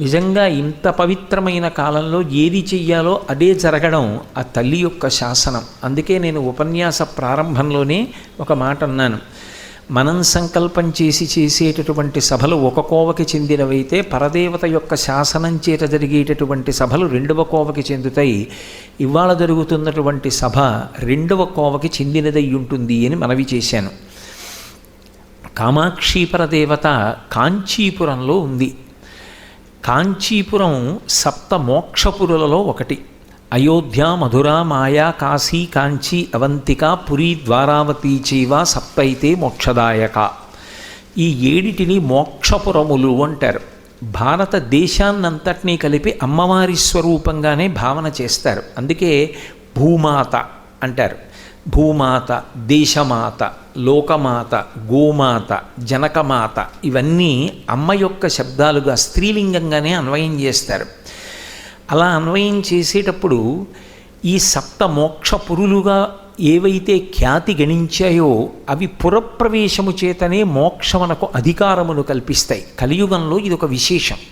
నిజంగా ఇంత పవిత్రమైన కాలంలో ఏది చెయ్యాలో అదే జరగడం ఆ తల్లి యొక్క శాసనం. అందుకే నేను ఉపన్యాస ప్రారంభంలోనే ఒక మాట అన్నాను. మనం సంకల్పం చేసి చేసేటటువంటి సభలు ఒక కోవకి చెందినవైతే పరదేవత యొక్క శాసనం చేత జరిగేటటువంటి సభలు రెండవ కోవకి చెందుతాయి. ఇవాళ జరుగుతున్నటువంటి సభ రెండవ కోవకి చెందినదై ఉంటుంది అని మనవి చేశాను. కామాక్షీపర దేవత కాంచీపురంలో ఉంది. కాంచీపురం సప్త మోక్షపురులలో ఒకటి. అయోధ్య మధుర మాయా కాశీ కాంచీ అవంతిక పురి ద్వారావతి చీవ సప్తైతే మోక్షదాయక. ఈ ఏడిటిని మోక్షపురములు అంటారు. భారతదేశాన్నంతటినీ కలిపి అమ్మవారి స్వరూపంగానే భావన చేస్తారు. అందుకే భూమాత అంటారు. భూమాత దేశమాత లోకమాత గోమాత జనకమాత ఇవన్నీ అమ్మ యొక్క శబ్దాలుగా స్త్రీలింగంగానే అన్వయం చేస్తారు. అలా అన్వయం చేసేటప్పుడు ఈ సప్త మోక్ష పురులుగా ఏవైతే ఖ్యాతి గణించాయో అవి పురప్రవేశము చేతనే మోక్షమునకు అధికారమును కల్పిస్తాయి. కలియుగంలో ఇది ఒక విశేషం.